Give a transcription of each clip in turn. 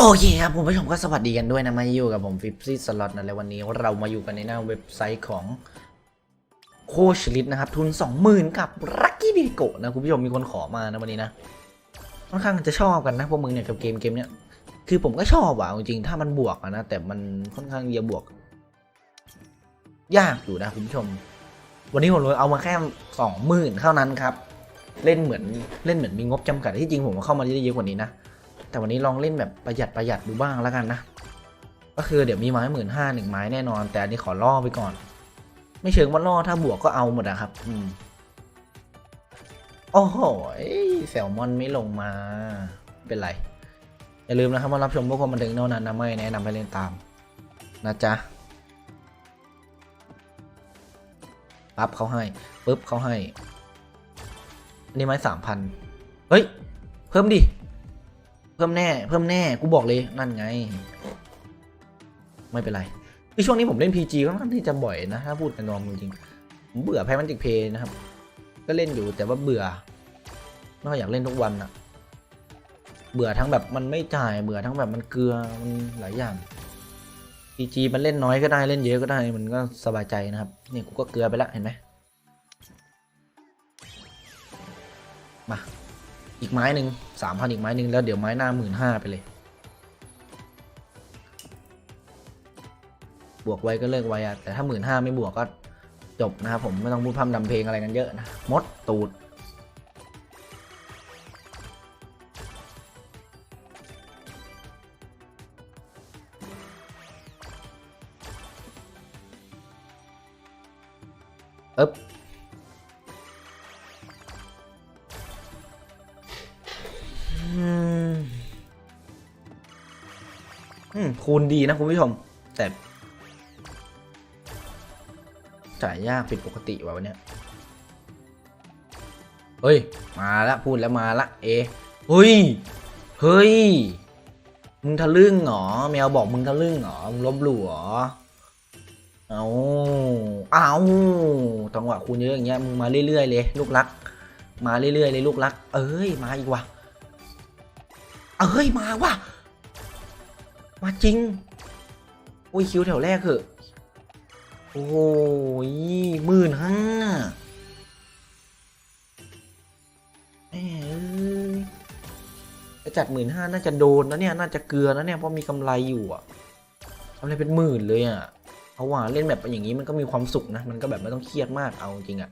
โอเคครับคุณผู้ชมก็สวัสดีกันด้วยนะมาอยู่กับผมฟิปซี่สล็อตนะแล้ววันนี้เรามาอยู่กันในหน้าเว็บไซต์ของโคชลิตนะครับ ทุน 20,000 กับรักกี้บิโกนะคุณผู้ชมมีคนขอมานะวันนี้นะค่อนข้างจะชอบกันนะพวกมึงเนี่ยกับเกมเกมเนี้ยคือผมก็ชอบว่ะเอาจริงๆถ้ามันบวกนะ แต่มันค่อนข้างจะบวก ยากอยู่นะคุณผู้ชม วันนี้ผมเลยเอามาแค่สองหมื่นเท่านั้นครับ เล่นเหมือนเล่นเหมือนมีงบจำกัดที่จริงผมเข้ามาได้เยอะกว่านี้นะ แต่วันนี้ลองเล่นแบบประหยัดประหยัดดูบ้างแล้วกันนะ ก็คือเดี๋ยวมีไม้หมื่นห้าหนึ่งไม้แน่นอน แต่อันนี้ขอล่อไปก่อน ไม่เชิงว่าล่อถ้าบวกก็เอาหมดอะครับ อืมโอ้โหแซลมอนไม่ลงมา เป็นไร อย่าลืมนะครับว่ารับชมพวกความบันเทิงเท่านั้นนะไม่แนะนำให้เล่นตาม นะจ๊ะปั๊บเขาให้ปุ๊บเขาให้ อันนี้ไม้สามพันเฮ้ย เพิ่มดิ เพิ่มแน่ เพิ่มแน่ กูบอกเลยนั่นไง ไม่เป็นไร คือช่วงนี้ผมเล่น PG ค่อนข้างที่จะบ่อยนะ ถ้าพูดกันนอมจริงๆผมเบื่อแพ้มันติกเพย์นะครับ ก็เล่นอยู่แต่ว่าเบื่อ ไม่ค่อยอยากเล่นทุกวันอะเบื่อทั้งแบบมันไม่จ่าย เบื่อทั้งแบบมันเกลือ มันหลายอย่าง PG มันเล่นน้อยก็ได้ เล่นเยอะก็ได้ มันก็สบายใจนะครับ นี่กูก็เกลือไปแล้วเห็นไหมมา อีกไม้หนึ่ง สามพันอีกไม้หนึ่งแล้วเดี๋ยวไม้หน้าหมื่นห้าไปเลย บวกไว้ก็เลิกไว้อะแต่ถ้าหมื่นห้าไม่บวกก็จบนะครับผมไม่ต้องพูดพร่ำดำเพลงอะไรกันเยอะนะมดตูดเอ๊บ คูณดีนะคุณผู้ชม แต่ จ่ายยากผิดปกติว่ะวันเนี้ยเฮ้ย มาละพูดแล้วมาละเอเฮ้ย เฮ้ย มึงทะลึ่งเหรอ แมวบอกมึงทะลึ่งเหรอ มึงลบหลู่เหรอ เอาเอาจังหวะคูณเยอะอย่างเงี้ย มึงมาเรื่อยๆเลย ลูกรัก มาเรื่อยๆเลยลูกรัก เอ้ย มาอีกว่ะเอ้ย มาว่ะ มาจริง อุ้ยคิวแถวแรกเหอะ โอ้ยหมื่นห้าแหมเอ้ยจะจัดหมื่นห้าน่าจะโดนนะเนี่ย น่าจะเกลือนะเนี่ยเพราะมีกำไรอยู่อะทำอะไรเป็นหมื่นเลยอะเพราว่าเล่นแบบอย่างนี้มันก็มีความสุขนะ มันก็แบบไม่ต้องเครียดมากเอาจริงอะ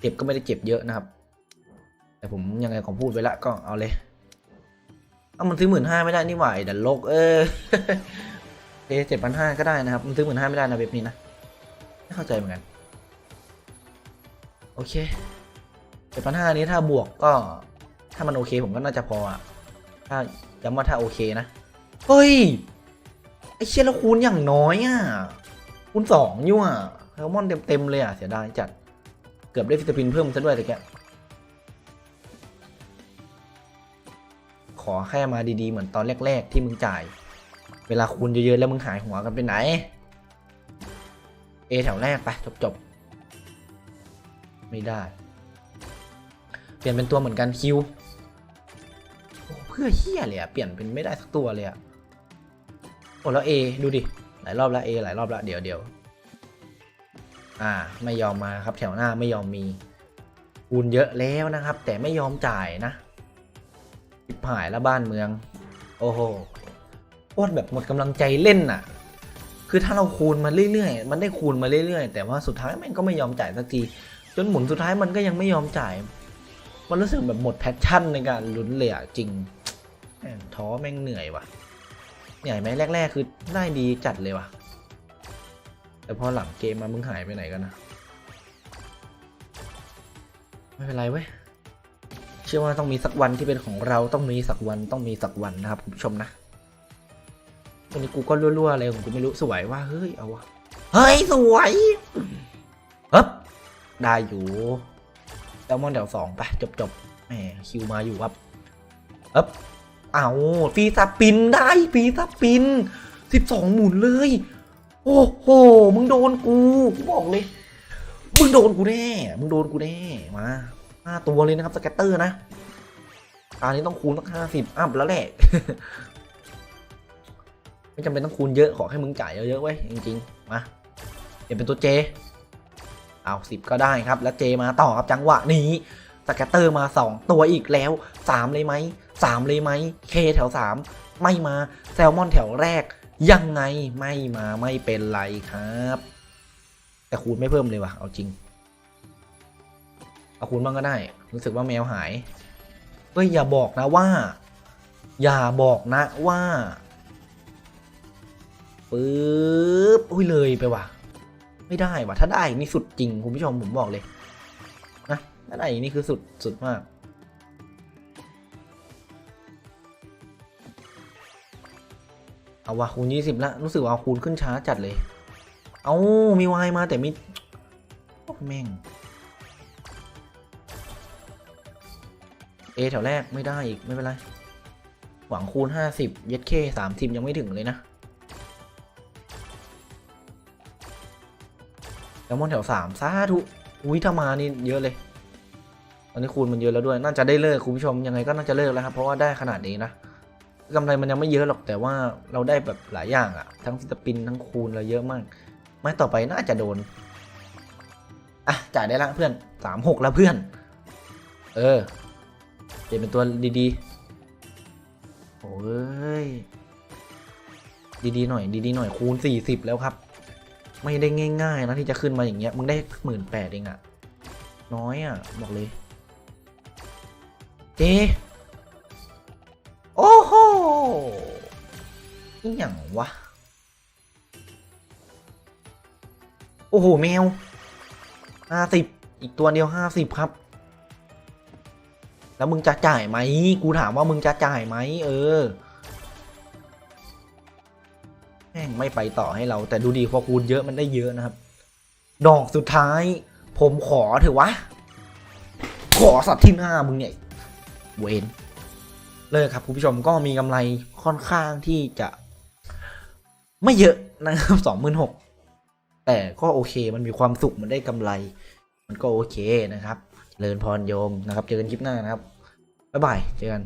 เจ็บก็ไม่ได้เจ็บเยอะนะครับ แต่ผมยังไงของพูดไปละก็เอาเลย เอามันซื้อหมื่นห้าไม่ได้นี่หว่าดันโลกเออเอเจ็ดพันห้าก็ได้นะครับ มันซื้อหมื่นห้าไม่ได้นะเว็บนี้นะไม่เข้าใจเหมือนกัน โอเคเจ็ดพันห้านี้ถ้าบวกก็ ถ้ามันโอเคผมก็น่าจะพออะถ้าย้ำว่าถ้าโอเคนะ เฮ้ย ไอเชี่ยแล้วคูณอย่างน้อยอะ คูณสองอยู่อะแซลมอนเต็มๆเลยอะ เสียดายจัด เกือบได้ฟิตาปินเพิ่มซะด้วยแต่แก ขอแค่มาดีๆ เหมือนตอนแรก ๆ ที่มึงจ่าย เวลาคูณเยอะๆแล้วมึงหายหัวกันไปไหน เอแถวแรกไปจบๆ ไม่ได้ เปลี่ยนเป็นตัวเหมือนกันคิวเพื่อเฮียเลยอะเปลี่ยนเป็นไม่ได้สักตัวเลยอะโอ้แล้วเอดูดิหลายรอบแล้วเอหลายรอบแล้วเดี๋ยวเดี๋ยวอ่าไม่ยอมมาครับแถวหน้าไม่ยอมมีคูณเยอะแล้วนะครับ แต่ไม่ยอมจ่ายนะ ผิดหายแล้วบ้านเมือง โอ้โหโคตรแบบหมดกำลังใจเล่นน่ะ คือถ้าเราคูณมาเรื่อยๆ มันได้คูณมาเรื่อยๆ แต่ว่าสุดท้ายมันก็ไม่ยอมจ่ายสักที จนหมุนสุดท้ายมันก็ยังไม่ยอมจ่าย มันรู้สึกแบบหมดแพชชั่นในการลุ้นเลยอะจริงแม่งท้อแม่งเหนื่อยว่ะ เหนื่อยไหมแรก ๆ คือได้ดีจัดเลยว่ะ แต่พอหลังเกมมามึงหายไปไหนกันนะ ไม่เป็นไรเว้ย เชื่อว่าต้องมีสักวันที่เป็นของเราต้องมีสักวันต้องมีสักวันนะครับคุณผู้ชมนะวันนี้กูก็รั่วๆอะไรของกูไม่รู้สวยว่าเฮ้ยเอาวะเฮ้ยสวยเฮ้บได้อยู่แซลมอนแถวสองไปจบจบแหมคิวมาอยู่ครับเอ๊บเอาฟีสปินได้ฟีสปินสิบสองหมุนเลย โอ้โหมึงโดนกูกูบอกเลยมึงโดนกูแน่มึงโดนกูแน่มา ห้าตัวเลยนะครับสแกตเตอร์นะตานี้ต้องคูณต้องห้าสิบอัพแล้วแหละไม่จำเป็นต้องคูณเยอะขอให้มึงจ่ายเยอะๆไว้จริงๆมาเปลี่ยนเป็นตัวเจเอาสิบก็ได้ครับ แล้วเจมาต่อครับจังหวะนี้สแกตเตอร์มาสองตัวอีกแล้วสามเลยไหมสามเลยไหมเคแถวสามไม่มาแซลมอนแถวแรก ยังไงไม่มาไม่เป็นไรครับ แต่คูณไม่เพิ่มเลยว่ะ เอาจริง เอาคูณบ้างก็ได้ รู้สึกว่าแมวหายเฮ้ยอย่าบอกนะว่า อย่าบอกนะว่าปึ๊บอุ้ยเลยไปว่ะ ไม่ได้ว่ะ ถ้าได้นี่สุดจริงคุณผู้ชมผมบอกเลยนะถ้าได้นี่คือสุดสุดมากเอาว่ะคูณยี่สิบละรู้สึกว่าคูณขึ้นช้าจัดเลย เอามีวายมาแต่มีโอ้แม่ง เอแถวแรกไม่ได้อีกไม่เป็นไร หวังคูณห้าสิบเย็ดเคสามสิบยังไม่ถึงเลยนะแล้วมอนแถวสามสาธุอุ้ยถ้ามานี่เยอะเลย ตอนนี้คูณมันเยอะแล้วด้วย น่าจะได้เลิกคุณผู้ชมยังไงก็น่าจะเลิกแล้วครับ เพราะว่าได้ขนาดนี้นะกำไรมันยังไม่เยอะหรอกแต่ว่าเราได้แบบหลายอย่างอะทั้งสปินทั้งคูณเราเยอะมาก ไม่ต่อไปน่าจะโดนอะจ่ายได้ละเพื่อนสามหกแล้วเพื่อน เออ ลี่ยนเป็นตัวดีๆ โอ้ย ดีๆหน่อย ดีๆหน่อยคูณสี่สิบแล้วครับ ไม่ได้ง่าย ๆ นะที่จะขึ้นมาอย่างเงี้ย มึงได้หมื่นแปดเองอะน้อยอะบอกเลย เจ โอ้โหนี่อย่างวะ โอ้โห แมวห้าสิบอีกตัวเดียวห้าสิบครับ แล้วมึงจะจ่ายไหมกูถามว่ามึงจะจ่ายไหมเออแม่งไม่ไปต่อให้เรา แต่ดูดีพอคูณเยอะมันได้เยอะนะครับ ดอกสุดท้าย ผมขอเถอะวะ ขอสัตว์ที่หน้ามึงเนี่ยเวนเลิกครับคุณผู้ชมก็มีกำไรค่อนข้างที่จะ ไม่เยอะนะครับสองหมื่นหกแต่ก็โอเคมันมีความสุขมันได้กำไร มันก็โอเคนะครับ เลินพรโยมนะครับ เจอกันคลิปหน้านะครับบ๊ายบายเจอกัน